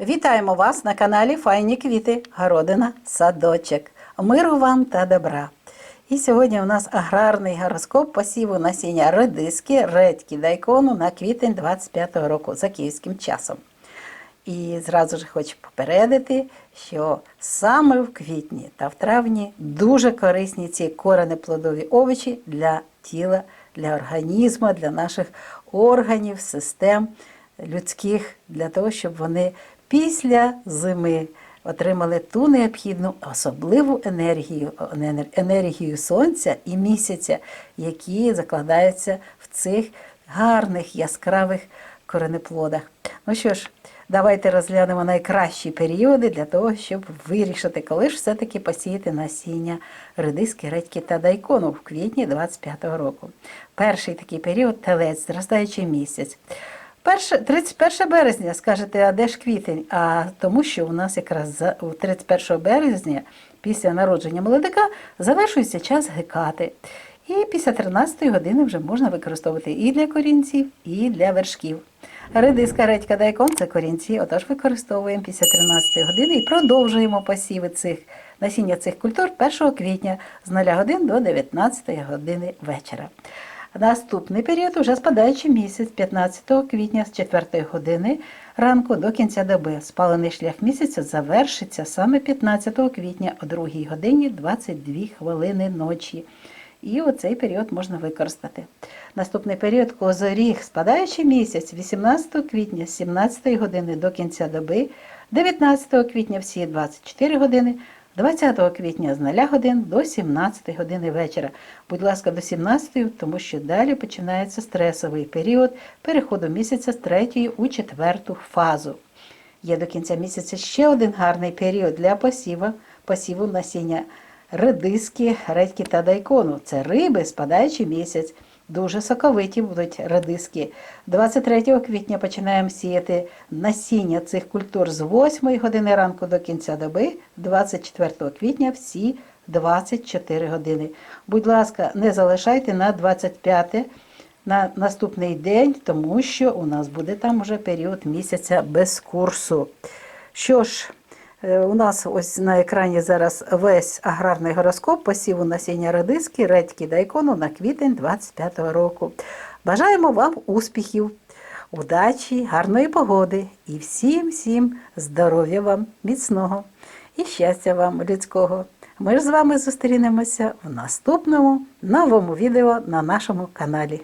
Вітаємо вас на каналі Файні квіти, городина, садочок. Миру вам та добра. І сьогодні у нас аграрний гороскоп посіву насіння редиски, редьки, дайкону на квітень 25-го року за київським часом. І зразу ж хочу попередити, що саме в квітні та в травні дуже корисні ці коренеплодові овочі для тіла, для організму, для наших органів, систем людських, для того, щоб вони після зими отримали ту необхідну особливу енергію, енергію сонця і місяця, які закладаються в цих гарних яскравих коренеплодах. Ну що ж, давайте розглянемо найкращі періоди для того, щоб вирішити, коли ж все-таки посіяти насіння редиски, редьки та дайкону в квітні 25-го року. Перший такий період телець, зростаючий місяць. Перше, 31 березня, скажете, а де ж квітень? А тому, що у нас якраз за- 31 березня, після народження молодика, завершується час гекати. І після 13 години вже можна використовувати і для корінців, і для вершків. Редиска, редька, дайкон це корінці, отож використовуємо після 13 години і продовжуємо посіви цих насіння цих культур 1 квітня з 0 годин до 19 години вечора. Наступний період уже спадаючий місяць 15 квітня з 4 години ранку до кінця доби. Спалений шлях місяця завершиться саме 15 квітня о 2 годині 22 хвилини ночі. І оцей період можна використати. Наступний період козоріг, спадаючий місяць 18 квітня з 17 години до кінця доби, 19 квітня всі 24 години, 20 квітня з 0 годин до 17 години вечора. Будь ласка, до 17, тому що далі починається стресовий період переходу місяця з третьої у четверту фазу. Є до кінця місяця ще один гарний період для посіву, посіву насіння редиски, редьки та дайкону. Це риби, спадаючий місяць. Дуже соковиті будуть редиски. 23 квітня починаємо сіяти насіння цих культур з 8 години ранку до кінця доби, 24 квітня всі 24 години. Будь ласка, не залишайте на 25 на наступний день, тому що у нас буде там уже період місяця без курсу. Що ж, у нас ось на екрані зараз весь аграрний гороскоп посіву насіння редиски, редьки дайкону на квітень 25-го року. Бажаємо вам успіхів, удачі, гарної погоди і всім, всім здоров'я вам, міцного і щастя вам людського. Ми ж з вами зустрінемося в наступному новому відео на нашому каналі.